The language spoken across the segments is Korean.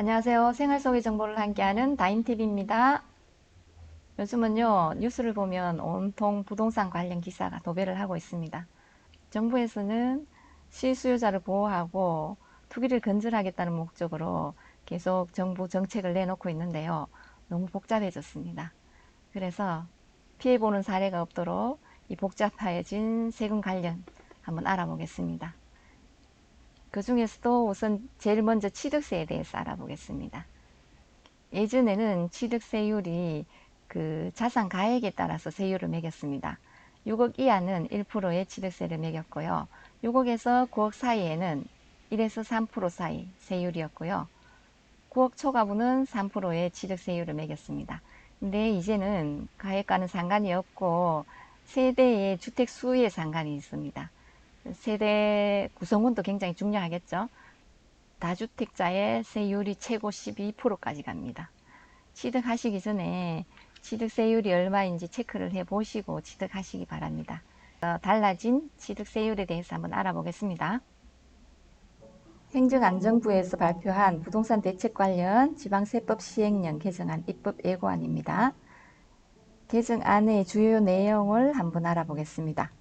안녕하세요. 생활 속의 정보를 함께하는 다인TV입니다. 요즘은요, 뉴스를 보면 온통 부동산 관련 기사가 도배를 하고 있습니다. 정부에서는 실수요자를 보호하고 투기를 근절하겠다는 목적으로 계속 정부 정책을 내놓고 있는데요. 너무 복잡해졌습니다. 그래서 피해보는 사례가 없도록 이 복잡해진 세금 관련 한번 알아보겠습니다. 그 중에서도 우선 제일 먼저 취득세에 대해서 알아보겠습니다. 예전에는 취득세율이 그 자산 가액에 따라서 세율을 매겼습니다. 6억 이하는 1%의 취득세를 매겼고요. 6억에서 9억 사이에는 1에서 3% 사이 세율이었고요. 9억 초과분은 3%의 취득세율을 매겼습니다. 근데 이제는 가액과는 상관이 없고 세대의 주택 수에 상관이 있습니다. 세대 구성원도 굉장히 중요하겠죠. 다주택자의 세율이 최고 12%까지 갑니다. 취득하시기 전에 취득세율이 얼마인지 체크를 해 보시고 취득하시기 바랍니다. 어, 달라진 취득세율에 대해서 한번 알아보겠습니다. 행정안전부에서 발표한 부동산 대책 관련 지방세법 시행령 개정안 입법 예고안입니다. 개정안의 주요 내용을 한번 알아보겠습니다.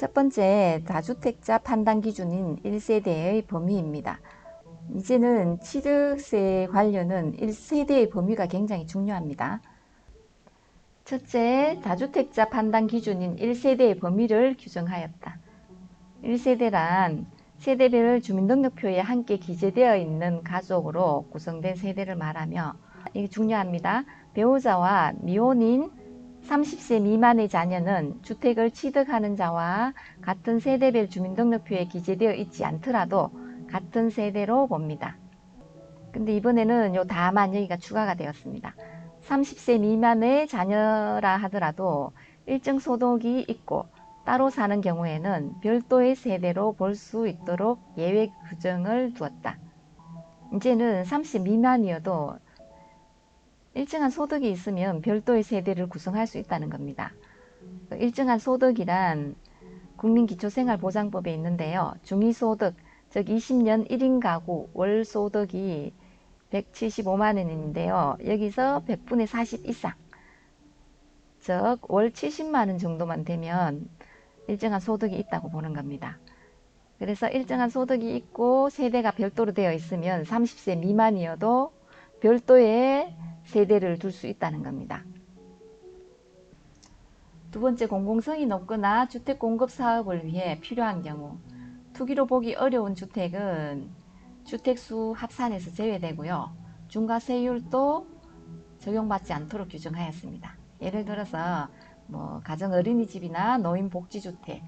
첫 번째, 다주택자 판단 기준인 1세대의 범위입니다. 이제는 취득세 관련은 1세대의 범위가 굉장히 중요합니다. 첫째, 다주택자 판단 기준인 1세대의 범위를 규정하였다. 1세대란 세대별 주민등록표에 함께 기재되어 있는 가족으로 구성된 세대를 말하며 이게 중요합니다. 배우자와 미혼인 30세 미만의 자녀는 주택을 취득하는 자와 같은 세대별 주민등록표에 기재되어 있지 않더라도 같은 세대로 봅니다. 근데 이번에는 요 다만 여기가 추가가 되었습니다. 30세 미만의 자녀라 하더라도 일정 소득이 있고 따로 사는 경우에는 별도의 세대로 볼 수 있도록 예외 규정을 두었다. 이제는 30 미만이어도 일정한 소득이 있으면 별도의 세대를 구성할 수 있다는 겁니다. 일정한 소득이란 국민기초생활보장법에 있는데요. 중위소득, 즉 20년 1인 가구 월 소득이 175만 원인데요. 여기서 100분의 40 이상, 즉 월 70만 원 정도만 되면 일정한 소득이 있다고 보는 겁니다. 그래서 일정한 소득이 있고 세대가 별도로 되어 있으면 30세 미만이어도 별도의 세대를 둘 수 있다는 겁니다. 두 번째 공공성이 높거나 주택 공급 사업을 위해 필요한 경우 투기로 보기 어려운 주택은 주택수 합산에서 제외되고요. 중과세율도 적용받지 않도록 규정하였습니다. 예를 들어서 뭐 가정 어린이집이나 노인복지주택,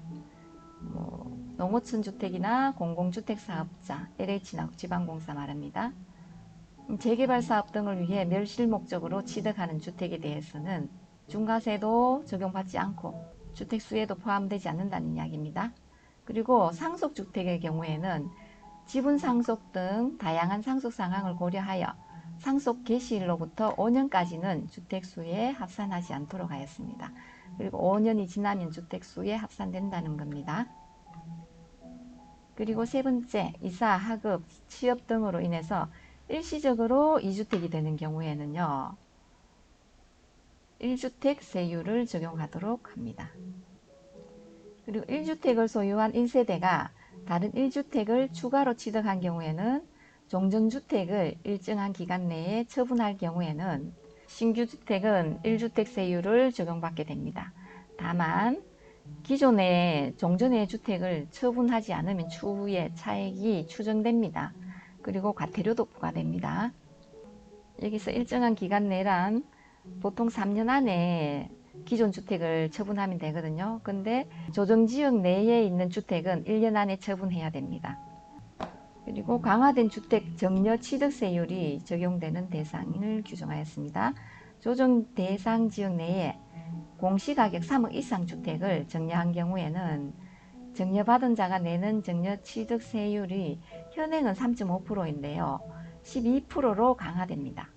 뭐 농어촌 주택이나 공공주택 사업자, LH나 지방공사 말합니다. 재개발 사업 등을 위해 멸실 목적으로 취득하는 주택에 대해서는 중과세도 적용받지 않고 주택 수에도 포함되지 않는다는 이야기입니다. 그리고 상속주택의 경우에는 지분 상속 등 다양한 상속 상황을 고려하여 상속 개시일로부터 5년까지는 주택수에 합산하지 않도록 하였습니다. 그리고 5년이 지나면 주택수에 합산된다는 겁니다. 그리고 세 번째, 이사, 학업, 취업 등으로 인해서 일시적으로 2주택이 되는 경우에는요. 1주택 세율을 적용하도록 합니다. 그리고 1주택을 소유한 1세대가 다른 1주택을 추가로 취득한 경우에는 종전주택을 일정한 기간 내에 처분할 경우에는 신규주택은 1주택 세율을 적용받게 됩니다. 다만 기존의 종전의 주택을 처분하지 않으면 추후에 차액이 추정됩니다. 그리고 과태료도 부과됩니다. 여기서 일정한 기간 내란 보통 3년 안에 기존 주택을 처분하면 되거든요. 근데 조정지역 내에 있는 주택은 1년 안에 처분해야 됩니다. 그리고 강화된 주택 정려 취득세율이 적용되는 대상을 규정하였습니다. 조정 대상 지역 내에 공시가격 3억 이상 주택을 정려한 경우에는 정려받은 자가 내는 정려 취득세율이 현행은 3.5%인데요. 12%로 강화됩니다.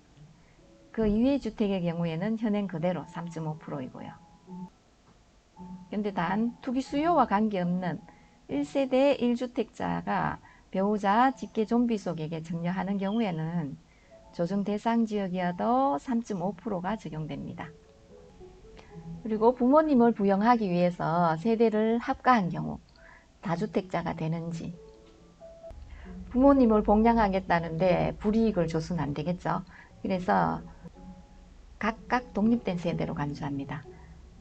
그 이외 주택의 경우에는 현행 그대로 3.5%이고요. 근데 단 투기 수요와 관계없는 1세대 1주택자가 배우자 직계 좀비 속에게 증여하는 경우에는 조정 대상 지역이어도 3.5%가 적용됩니다. 그리고 부모님을 부양하기 위해서 세대를 합가한 경우 다주택자가 되는지 부모님을 복양하겠다는데 불이익을 줘서는 안 되겠죠. 그래서 각각 독립된 세대로 간주합니다.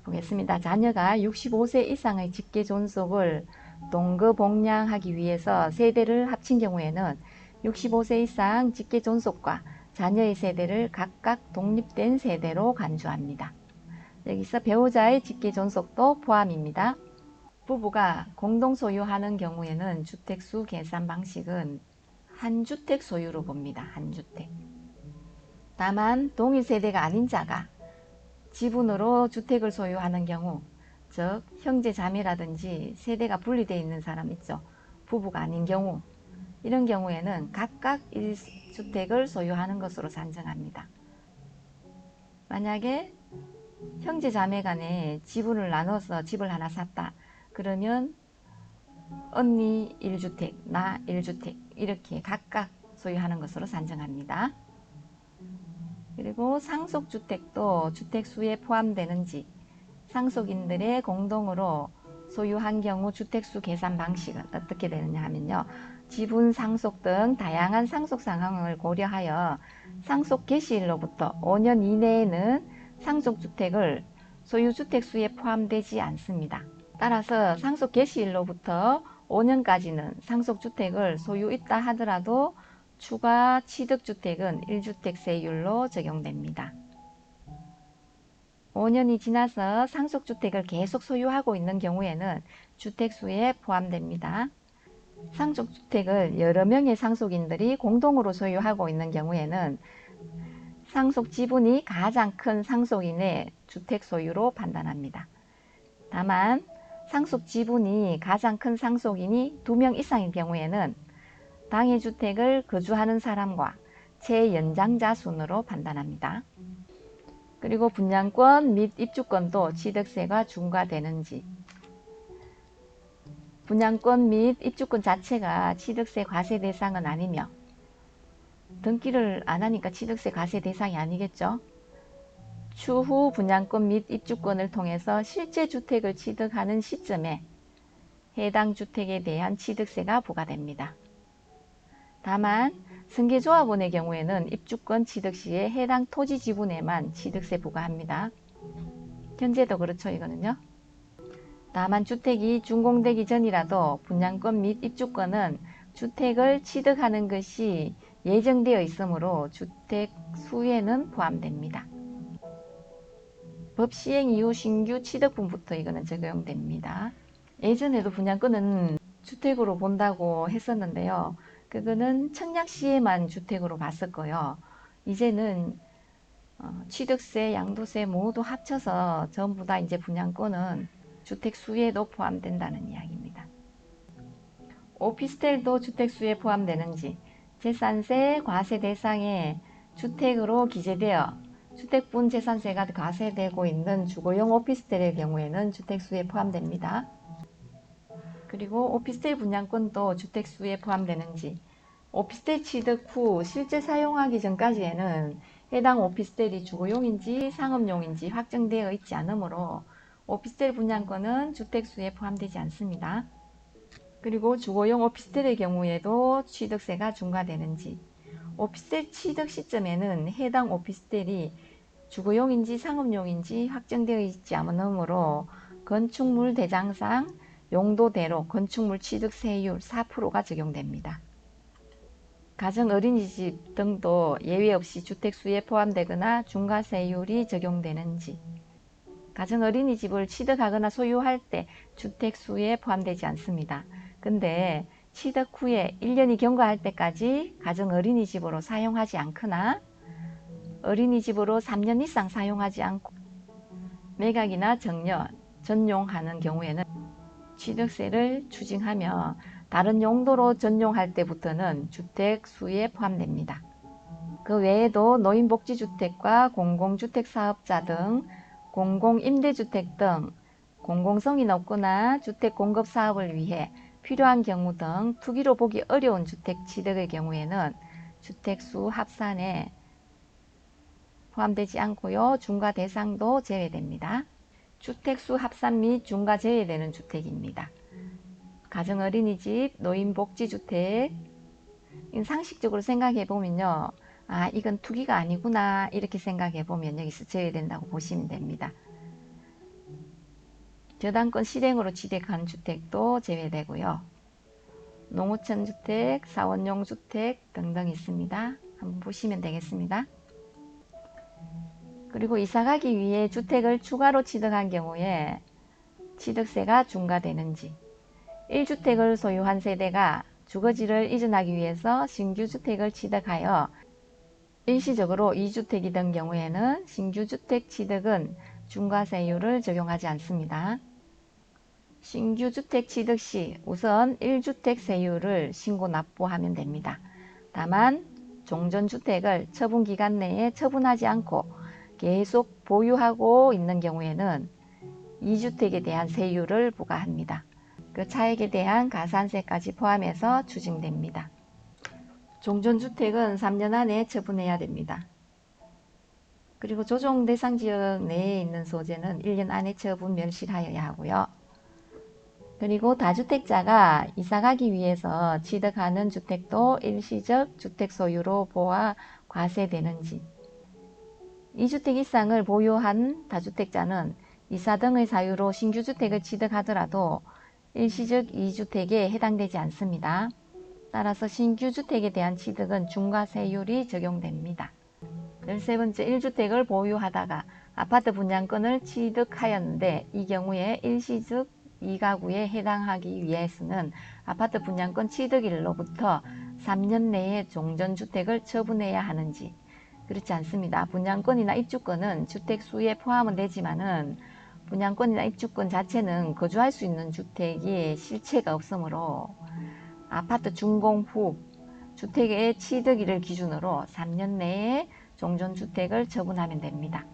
보겠습니다. 자녀가 65세 이상의 직계 존속을 동거 복양하기 위해서 세대를 합친 경우에는 65세 이상 직계 존속과 자녀의 세대를 각각 독립된 세대로 간주합니다. 여기서 배우자의 직계 존속도 포함입니다. 부부가 공동 소유하는 경우에는 주택수 계산 방식은 한 주택 소유로 봅니다. 한 주택. 다만 동일 세대가 아닌 자가 지분으로 주택을 소유하는 경우 즉 형제 자매라든지 세대가 분리되어 있는 사람 있죠. 부부가 아닌 경우 이런 경우에는 각각 1주택을 소유하는 것으로 산정합니다. 만약에 형제 자매 간에 지분을 나눠서 집을 하나 샀다. 그러면 언니 1주택, 나 1주택 이렇게 각각 소유하는 것으로 산정합니다. 그리고 상속주택도 주택수에 포함되는지 상속인들의 공동으로 소유한 경우 주택수 계산 방식은 어떻게 되느냐 하면요. 지분 상속 등 다양한 상속 상황을 고려하여 상속 개시일로부터 5년 이내에는 상속주택을 소유주택수에 포함되지 않습니다. 따라서 상속 개시일로부터 5년까지는 상속주택을 소유 있다 하더라도 추가 취득주택은 1주택세율로 적용됩니다. 5년이 지나서 상속주택을 계속 소유하고 있는 경우에는 주택수에 포함됩니다. 상속주택을 여러 명의 상속인들이 공동으로 소유하고 있는 경우에는 상속 지분이 가장 큰 상속인의 주택 소유로 판단합니다. 다만 상속 지분이 가장 큰 상속인이 두명 이상인 경우에는 당해 주택을 거주하는 사람과 최연장자 순으로 판단합니다. 그리고 분양권 및 입주권도 취득세가 중과되는지 분양권 및 입주권 자체가 취득세 과세 대상은 아니며 등기를 안 하니까 취득세 과세 대상이 아니겠죠. 추후 분양권 및 입주권을 통해서 실제 주택을 취득하는 시점에 해당 주택에 대한 취득세가 부과됩니다. 다만 승계조합원의 경우에는 입주권 취득 시에 해당 토지 지분에만 취득세 부과합니다. 현재도 그렇죠 이거는요. 다만 주택이 준공되기 전이라도 분양권 및 입주권은 주택을 취득하는 것이 예정되어 있으므로 주택 수에는 포함됩니다. 법 시행 이후 신규 취득분부터 이거는 적용됩니다. 예전에도 분양권은 주택으로 본다고 했었는데요. 그거는 청약 시에만 주택으로 봤었고요. 이제는 어, 취득세, 양도세 모두 합쳐서 전부 다 이제 분양권은 주택 수에도 포함된다는 이야기입니다. 오피스텔도 주택 수에 포함되는지 재산세 과세 대상에 주택으로 기재되어 주택분 재산세가 과세되고 있는 주거용 오피스텔의 경우에는 주택수에 포함됩니다. 그리고 오피스텔 분양권도 주택수에 포함되는지 오피스텔 취득 후 실제 사용하기 전까지에는 해당 오피스텔이 주거용인지 상업용인지 확정되어 있지 않으므로 오피스텔 분양권은 주택수에 포함되지 않습니다. 그리고 주거용 오피스텔의 경우에도 취득세가 중과되는지 오피스텔 취득 시점에는 해당 오피스텔이 주거용인지 상업용인지 확정되어 있지 않으므로 건축물 대장상 용도대로 건축물 취득 세율 4%가 적용됩니다. 가정 어린이집 등도 예외 없이 주택수에 포함되거나 중과세율이 적용되는지 가정 어린이집을 취득하거나 소유할 때 주택수에 포함되지 않습니다. 근데 취득 후에 1년이 경과할 때까지 가정 어린이집으로 사용하지 않거나 어린이집으로 3년 이상 사용하지 않고 매각이나 정려, 전용하는 경우에는 취득세를 추징하며 다른 용도로 전용할 때부터는 주택 수에 포함됩니다. 그 외에도 노인복지주택과 공공주택 사업자 등 공공임대주택 등 공공성이 높거나 주택 공급 사업을 위해 필요한 경우 등 투기로 보기 어려운 주택 취득의 경우에는 주택수 합산에 포함되지 않고요. 중과 대상도 제외됩니다. 주택수 합산 및 중과 제외되는 주택입니다. 가정어린이집, 노인복지주택 상식적으로 생각해 보면요. 아 이건 투기가 아니구나 이렇게 생각해 보면 여기서 제외된다고 보시면 됩니다. 저당권 실행으로 취득한 주택도 제외되고요. 농어촌 주택, 사원용 주택 등등 있습니다. 한번 보시면 되겠습니다. 그리고 이사가기 위해 주택을 추가로 취득한 경우에 취득세가 중과되는지 1주택을 소유한 세대가 주거지를 이전하기 위해서 신규 주택을 취득하여 일시적으로 2주택이던 경우에는 신규 주택 취득은 중과세율을 적용하지 않습니다. 신규 주택 취득 시 우선 1주택 세율을 신고 납부하면 됩니다. 다만 종전주택을 처분기간 내에 처분하지 않고 계속 보유하고 있는 경우에는 2주택에 대한 세율을 부과합니다. 그 차액에 대한 가산세까지 포함해서 추징됩니다. 종전주택은 3년 안에 처분해야 됩니다. 그리고 조정 대상 지역 내에 있는 소재는 1년 안에 처분 멸실하여야 하고요. 그리고 다주택자가 이사가기 위해서 취득하는 주택도 일시적 주택 소유로 보아 과세되는지 2주택 이상을 보유한 다주택자는 이사 등의 사유로 신규 주택을 취득하더라도 일시적 2주택에 해당되지 않습니다. 따라서 신규 주택에 대한 취득은 중과세율이 적용됩니다. 13번째 1주택을 보유하다가 아파트 분양권을 취득하였는데 이 경우에 일시적 2가구에 해당하기 위해서는 아파트 분양권 취득일로부터 3년 내에 종전주택을 처분해야 하는지 그렇지 않습니다. 분양권이나 입주권은 주택 수에 포함은 되지만은 분양권이나 입주권 자체는 거주할 수 있는 주택이 실체가 없으므로 아파트 준공 후 주택의 취득일을 기준으로 3년 내에 종전주택을 처분하면 됩니다.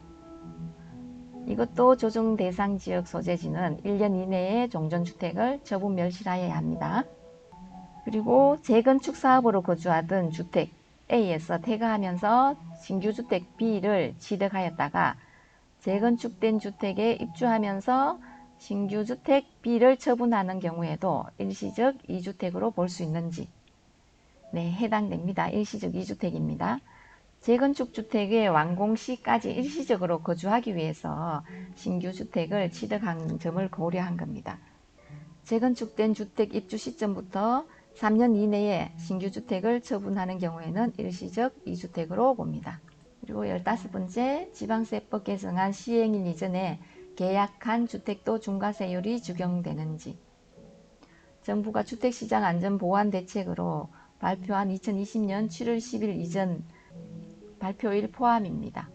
이것도 조정 대상 지역 소재지는 1년 이내에 종전주택을 처분 멸실하여야 합니다. 그리고 재건축 사업으로 거주하던 주택 A에서 퇴가하면서 신규주택 B를 취득하였다가 재건축된 주택에 입주하면서 신규주택 B를 처분하는 경우에도 일시적 2주택으로 볼 수 있는지 네 해당됩니다. 일시적 2주택입니다. 재건축 주택의 완공 시까지 일시적으로 거주하기 위해서 신규 주택을 취득한 점을 고려한 겁니다. 재건축된 주택 입주 시점부터 3년 이내에 신규 주택을 처분하는 경우에는 일시적 2주택으로 봅니다. 그리고 15번째 지방세법 개정안 시행일 이전에 계약한 주택도 중과세율이 적용되는지 정부가 주택시장 안전보완 대책으로 발표한 2020년 7월 10일 이전 발표일 포함입니다.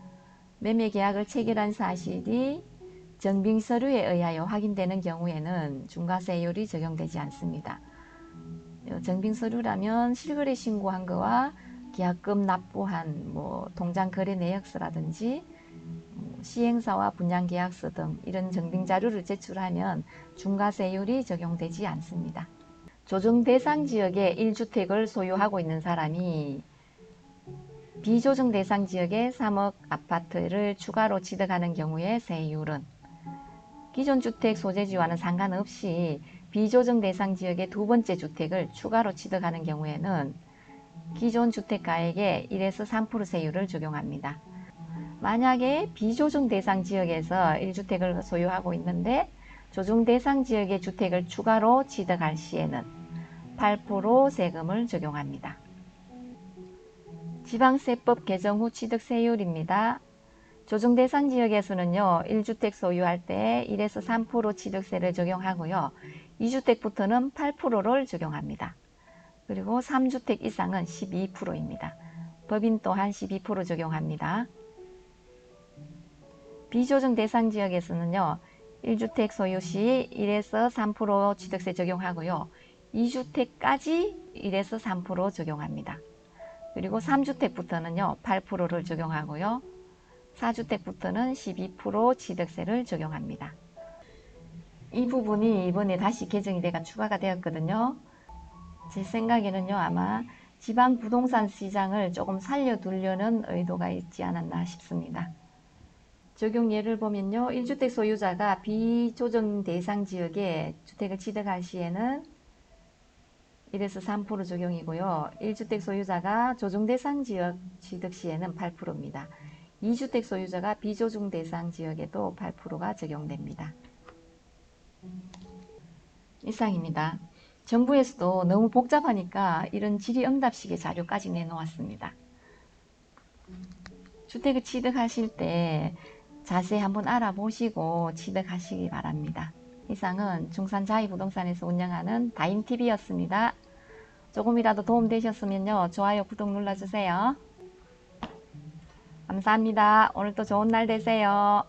매매 계약을 체결한 사실이 정빙 서류에 의하여 확인되는 경우에는 중과세율이 적용되지 않습니다. 정빙 서류라면 실거래 신고한 거와 계약금 납부한 뭐 통장 거래 내역서라든지 뭐 시행사와 분양 계약서 등 이런 정빙 자료를 제출하면 중과세율이 적용되지 않습니다. 조정 대상 지역에 1주택을 소유하고 있는 사람이 비조정 대상 지역의 3억 아파트를 추가로 취득하는 경우의 세율은 기존 주택 소재지와는 상관없이 비조정 대상 지역의 두 번째 주택을 추가로 취득하는 경우에는 기존 주택가액의 1에서 3% 세율을 적용합니다. 만약에 비조정 대상 지역에서 1주택을 소유하고 있는데 조정 대상 지역의 주택을 추가로 취득할 시에는 8% 세금을 적용합니다. 지방세법 개정 후 취득 세율입니다. 조정 대상 지역에서는요. 1주택 소유할 때 1에서 3% 취득세를 적용하고요. 2주택부터는 8%를 적용합니다. 그리고 3주택 이상은 12%입니다. 법인 또한 12% 적용합니다. 비조정 대상 지역에서는요. 1주택 소유 시 1에서 3% 취득세 적용하고요. 2주택까지 1에서 3% 적용합니다. 그리고 3주택부터는요 8%를 적용하고요 4주택부터는 12% 취득세를 적용합니다 이 부분이 이번에 다시 개정이 돼가 추가가 되었거든요. 제 생각에는요, 아마 지방 부동산 시장을 조금 살려두려는 의도가 있지 않았나 싶습니다. 적용 예를 보면요, 1주택 소유자가 비조정 대상 지역에 주택을 취득할 시에는 1에서 3% 적용이고요. 1주택 소유자가 조정 대상 지역 취득 시에는 8%입니다. 2주택 소유자가 비조정 대상 지역에도 8%가 적용됩니다. 이상입니다. 정부에서도 너무 복잡하니까 이런 질의응답식의 자료까지 내놓았습니다. 주택을 취득하실 때 자세히 한번 알아보시고 취득하시기 바랍니다. 이상은 중산자이부동산에서 운영하는 다인TV였습니다. 조금이라도 도움되셨으면요. 좋아요, 구독 눌러주세요. 감사합니다. 오늘도 좋은 날 되세요.